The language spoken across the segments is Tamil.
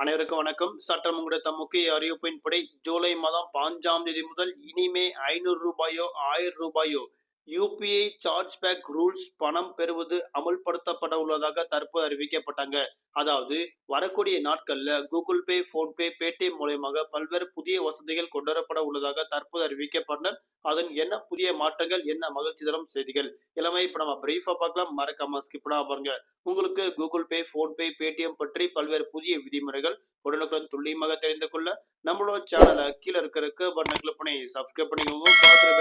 அனைவருக்கும் வணக்கம். சட்டம் உங்களுடைய முக்கிய அறிவிப்பின்படி ஜூலை மாதம் பாஞ்சாம் தேதி முதல் இனிமே ஐநூறு ரூபாயோ ஆயிரம் ரூபாயோ யூபிஐ சார்ஜ் பேக் ரூல்ஸ் பணம் பெறுவது அமுல்படுத்தப்பட உள்ளதாக தற்போது அறிவிக்கப்பட்டாங்க. அதாவது வரக்கூடிய நாட்கள்ல கூகுள் பே போன்பே பேடிஎம் மூலயமாக பல்வேறு புதிய வசதிகள் கொண்டுவரப்பட உள்ளதாக தற்போது அறிவிக்கப்பட்டனர். அதன் என்ன புதிய மாற்றங்கள் என்ன மகிழ்ச்சி தரும் செய்திகள் இளமை இப்ப நம்ம பிரீஃபா பார்க்கலாம். மறக்காம ஸ்கிப்டா பாருங்க. உங்களுக்கு கூகுள் பே போன்பே பேடிஎம் பற்றி பல்வேறு புதிய விதிமுறைகள் உடனுக்குடன் துல்லியமாக தெரிந்து கொள்ள நம்மளோட சேனலை கீழே இருக்கிற பட்டனை கிளிக் பண்ணி சப்ஸ்கிரைப் பண்ணிக்கோங்க. பட்டனை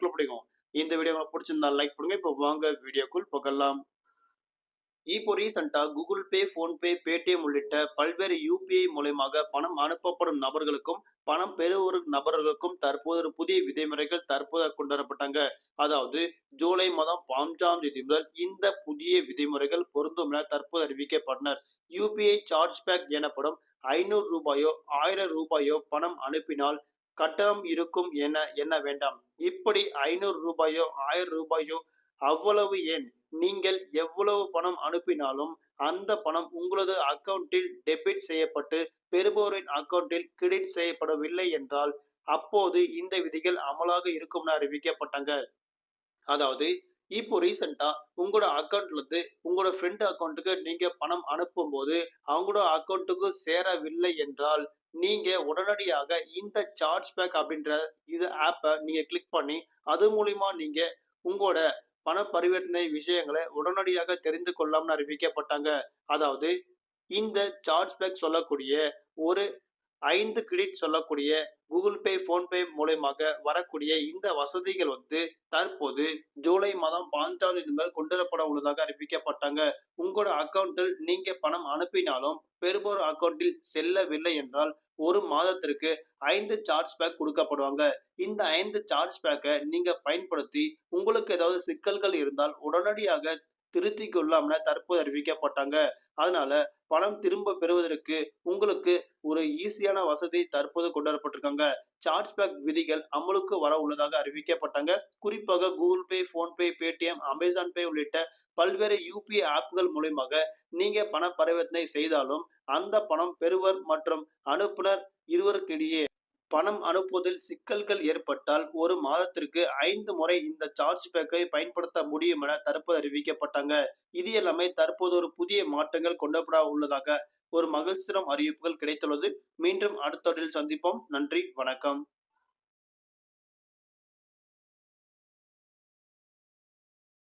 கிளிக் பண்ணிக்கோங்க. இந்த வீடியோ உங்களுக்கு பிடிச்சிருந்தா லைக் பண்ணுங்க. இப்போ வாங்க வீடியோக்குள் போகலாம். இப்போ ரீசெண்டாக கூகுள் பே ஃபோன்பே பேடிஎம் உள்ளிட்ட பல்வேறு யூபிஐ மூலயமாக பணம் அனுப்பப்படும் நபர்களுக்கும் பணம் பெறுவோர் நபர்களுக்கும் தற்போது ஒரு புதிய விதிமுறைகள் தற்போது கொண்டுவரப்பட்டாங்க. அதாவது ஜூலை மாதம் பாஞ்சாம் தேதி முதல் இந்த புதிய விதிமுறைகள் பொருந்தும் என தற்போது அறிவிக்கப்பட்டனர். யூபிஐ சார்ஜ் பேக் எனப்படும் ஐநூறு ரூபாயோ ஆயிரம் ரூபாயோ பணம் அனுப்பினால் கட்டணம் இருக்கும் என எண்ண வேண்டாம்? இப்படி ஐநூறு ரூபாயோ ஆயிரம் ரூபாயோ அவ்வளவு ஏன்? நீங்கள் எவ்வளவு பணம் அனுப்பினாலும் அந்த பணம் உங்களது அக்கவுண்டில் டெபிட் செய்யப்பட்டு பெறுபவரின் அக்கவுண்டில் கிரெடிட் செய்யப்படவில்லை என்றால் அப்போது இந்த விதிகள் அமலாக இருக்கும் அறிவிக்கப்பட்டாங்க. அதாவது இப்போ ரீசெண்டா உங்களோட அக்கௌண்ட்ல இருந்து உங்களோட ஃப்ரெண்ட் அக்கௌண்ட்டுக்கு நீங்க பணம் அனுப்பும் போது அவங்களோட அக்கௌண்ட்டுக்கு சேரவில்லை என்றால் நீங்க உடனடியாக இந்த சார்ஜ் பேக் அப்படின்ற இது ஆப்பை நீங்க கிளிக் பண்ணி அது மூலியமா நீங்க உங்களோட பண பரிவர்த்தனை விஷயங்களை உடனடியாக தெரிந்து கொள்ளாமல் அறிவிக்கப்பட்டாங்க. அதாவது இந்த சார்ஜ் பேக் சொல்லக்கூடிய ஒரு ஐந்து கிரெடிட் சொல்லக்கூடிய கூகுள் பே போன்பே மூலயமாக வரக்கூடிய இந்த வசதிகள் வந்து தற்போது ஜூலை மாதம் பாஞ்சாம் தேதி முதல் கொண்டுவரப்பட உள்ளதாக அறிவிக்கப்பட்டாங்க. உங்களோட அக்கௌண்ட்டில் நீங்க பணம் அனுப்பினாலும் பெறுபோர் அக்கௌண்ட்டில் செல்லவில்லை என்றால் ஒரு மாதத்திற்கு ஐந்து சார்ஜ் பேக் கொடுக்கப்படுவாங்க. இந்த ஐந்து சார்ஜ் பேக்கை நீங்க பயன்படுத்தி உங்களுக்கு ஏதாவது சிக்கல்கள் இருந்தால் உடனடியாக திருத்திக்கொள்ளாமல் தற்போது அறிவிக்கப்பட்டாங்க. அதனால பணம் திரும்ப பெறுவதற்கு உங்களுக்கு ஒரு ஈஸியான வசதி தற்போது கொண்டு வரப்பட்டிருக்காங்க. சார்ஜ் பேக் விதிகள் அமலுக்கு வர உள்ளதாக அறிவிக்கப்பட்டாங்க. குறிப்பாக Google Pay PhonePe Paytm Amazon Pay உள்ளிட்ட பல்வேறு யூபிஐ ஆப்புகள் மூலயமாக நீங்க பண பரிவர்த்தனை செய்தாலும் அந்த பணம் பெறுவர் மற்றும் அனுப்புனர் இருவருக்கிடையே பணம் அனுப்புவதில் சிக்கல்கள் ஏற்பட்டால் ஒரு மாதத்திற்கு ஐந்து முறை இந்த சார்ஜ் பேக்கை பயன்படுத்த முடியும் என தற்போது அறிவிக்கப்பட்டாங்க. இது எல்லாமே தற்போது ஒரு புதிய மாற்றங்கள் கொண்டப்பட உள்ளதாக ஒரு மகிழ்ச்சி தரும் அறிவிப்புகள் கிடைத்துள்ளது. மீண்டும் அடுத்த சந்திப்போம். நன்றி. வணக்கம்.